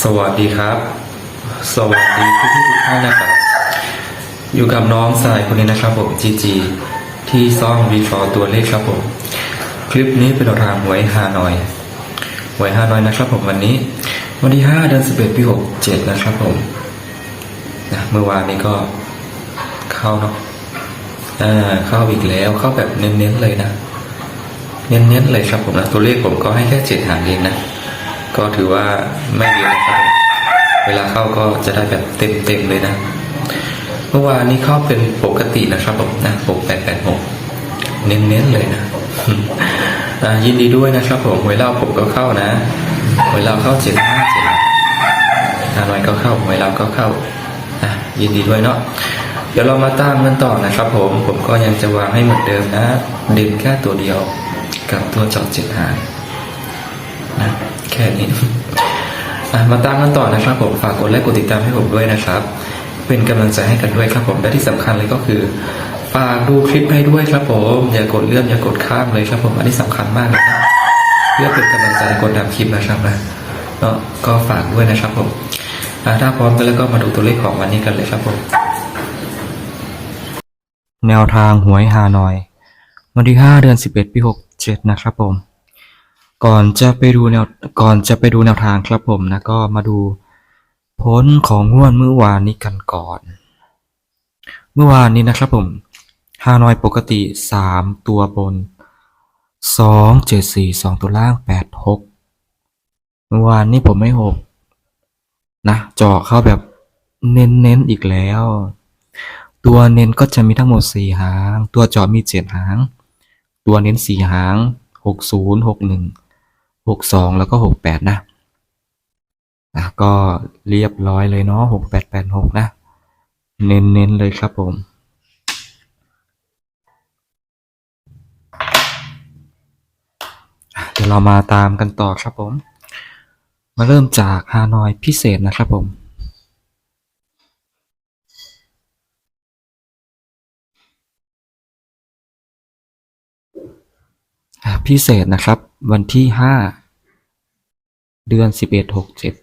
สวัสดีครับ สวัสดีทุกทุกท่านนะครับ อยู่กับน้องสายคนนี้นะครับผมจีจีที่ซ่องวิเคราะห์ตัวเลขครับผม คลิปนี้เป็นแนวทางหวยฮานอยหวยฮานอยนะครับ ผมวันนี้ วันที่5เดือน11ปี67นะครับผมนะเมื่อวานนี้ก็เข้าเนาะอ่าเข้าอีกแล้วเข้าแบบเน้นๆเลยนะ เน้นๆเลยครับผมนะตัวเลขผมก็ให้แค่เจ็ดหางเองนะ ก็ถือว่าไม่เยอะนะครับเวลาเข้าก็จะได้แบบเต็มๆเลยนะ เมื่อวานนี้เข้าเป็นปกตินะครับผมนะหกแปดแปดหกเน้นๆเลยนะยินดีด้วยนะครับผมหวยเล่าผมก็เข้านะหวยเล่าเข้าเจ็ดห้าเจ็ดฮานอยก็เข้าหวยเล่าก็เข้าอะยินดีด้วยเนาะเดี๋ยวเรามาตามกันต่อนะครับ ผมผมก็ยังจะวางให้เหมือนเดิมนะ เด่นแค่ตัวเดียวกับตัวจาะเจ็ดหางนะ แค่นี้มาตามกันต่อนะครับผมฝากกดไลค์กดติดตามให้ผมด้วยนะครับ เป็นกำลังใจให้กันด้วยครับผมและที่สำคัญเลยก็คือฝากดูคลิปให้ด้วยครับผมอย่ากดเลื่อนอย่ากดข้ามเลยครับผมอันนี้สำคัญมากเลยนะเพื่อเป็นกำลังใจกดทำคลิปนะครับนะเนาะก็ฝากด้วยนะครับผมถ้าพร้อมกันแล้วก็มาดูตัวเลขของวันนี้กันเลยครับผมแนวทางหวยฮานอย วันที่ 5 เดือน 11 ปี 67 นะครับผม ก่อนจะไปดูแนวก่อนจะไปดูแนวทางครับผมนะก็มาดูผลของงวดเมื่อวานนี้กันก่อน เมื่อวานนี้นะครับผมฮานอยปกติ 3 ตัวบน 2 7 4 2 ตัวล่าง 8 6 เมื่อวานนี้ผมไม่หกนะเจาะเข้าแบบเน้นๆอีกแล้ว ตัวเน้นก็จะมีทั้งหมดสี่หาง ตัวเจาะมีเจ็ดหาง ตัวเน้นสี่หางหกศูนย์ หกสองแล้วก็หกแปดนะนะก็เรียบร้อยเลยเนาะหกแปดแปดหกนะเน้นเน้นๆเลยครับผมเดี๋ยวเรามาตามกันต่อครับผม มาเริ่มจากฮานอยพิเศษนะครับผมพิเศษนะครับ วันที่ห้า เดือนสิบเอ็ดหกเจ็ด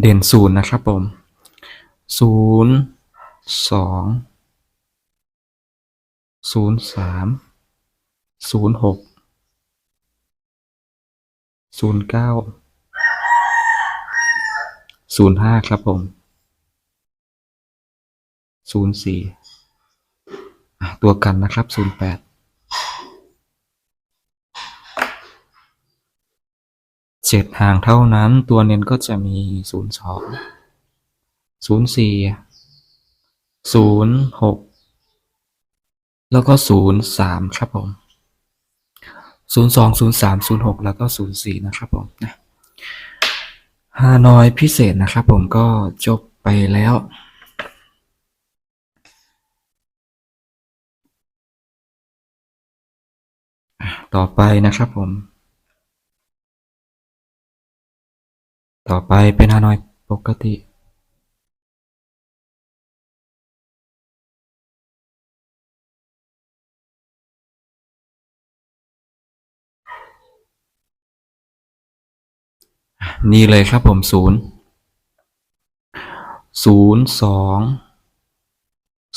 เด่นศูนย์นะครับผมศูนย์สองศูนย์สามศูนย์หกศูนย์เก้าศูนย์ห้าครับผมศูนย์สี่ตัวกันนะครับศูนย์แปด เจ็ดหางเท่านั้น ตัวเน้นก็จะมีศูนย์สองศูนย์สี่ศูนย์หกแล้วก็ศูนย์สามครับผมศูนย์สองศูนย์สามศูนย์หกแล้วก็ศูนย์สี่นะครับผมนะฮานอยพิเศษนะครับผมก็จบไปแล้วต่อไปนะครับผม ต่อไปเป็นฮานอยปกตินี่เลยครับผมศูนย์ศูนย์สอง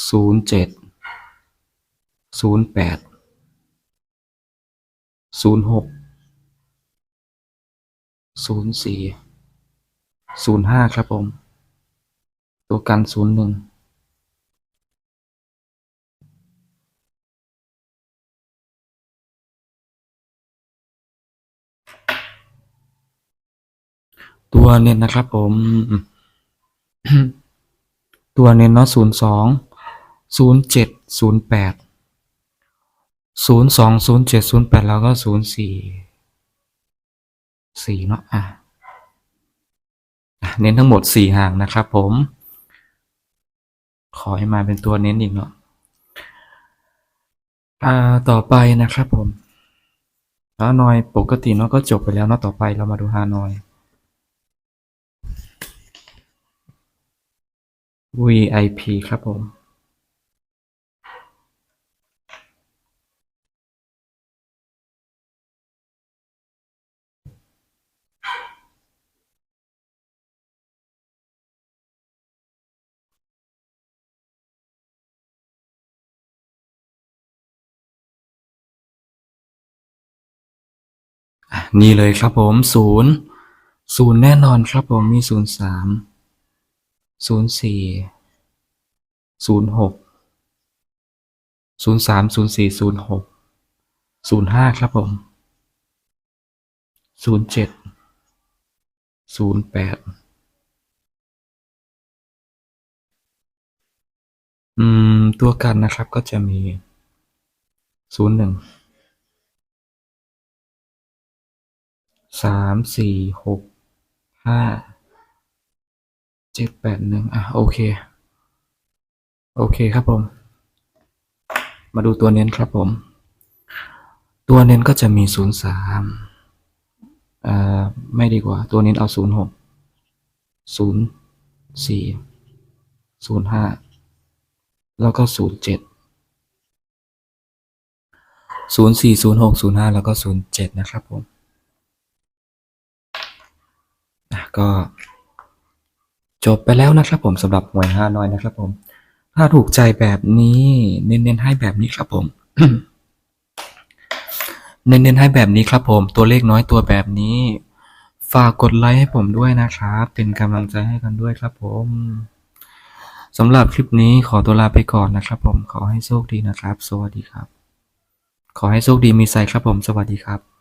ศูนย์เจ็ดศูนย์แปดศูนย์หกศูนย์สี่ ศูนย์ห้าครับผม ตัวกันศูนย์หนึ่งตัวเน้นนะครับผม ตัวเน้นเนาะศูนย์สองศูนย์เจ็ดศูนย์แปดศูนย์สองศูนย์เจ็ดศูนย์แปดแล้วก็ศูนย์สี่สี่เนาะอะอะ เน้นทั้งหมดสี่หางนะครับผม ขอให้มาเป็นตัวเน้นอีกเนาะอ่าต่อไปนะครับผมฮานอยปกติเนาะก็จบไปแล้วเนาะต่อไปเรามาดูฮานอย VIP ครับผม นี่เลยครับผมศูนย์ศูนย์แน่นอนครับผมมีศูนย์สามศูนย์สี่ศูนย์หกศูนย์สามศูนย์สี่ศูนย์หกศูนย์ห้าครับผมศูนย์เจ็ดศูนย์แปดอืม ตัวกันนะครับก็จะมีศูนย์หนึ่ง สามสี่หกห้าเจ็ดแปดหนึ่งอะ โอเค โอเคครับผม มาดูตัวเน้นครับผม ตัวเน้นก็จะมีศูนย์สามเอ่อไม่ดีกว่า ตัวเน้นเอาศูนย์หกศูนย์สี่ศูนย์ห้าแล้วก็ศูนย์เจ็ดศูนย์สี่ศูนย์หกศูนย์ห้าแล้วก็ศูนย์เจ็ดนะครับผม อะ ก็จบไปแล้วนะครับผมสำหรับหวยห้าน้อยนะครับผม ถ้าถูกใจแบบนี้เน้นๆให้แบบนี้ครับผมเน้นๆให้แบบนี้ครับผมตัวเลขน้อยตัวแบบนี้ ฝากกดไลค์ให้ผมด้วยนะครับ เป็นกำลังใจให้กันด้วยครับผมสำหรับคลิปนี้ขอตัวลาไปก่อนนะครับผมขอให้โชคดีนะครับ สวัสดีครับ ขอให้โชคดีมีใจครับผมสวัสดีครับ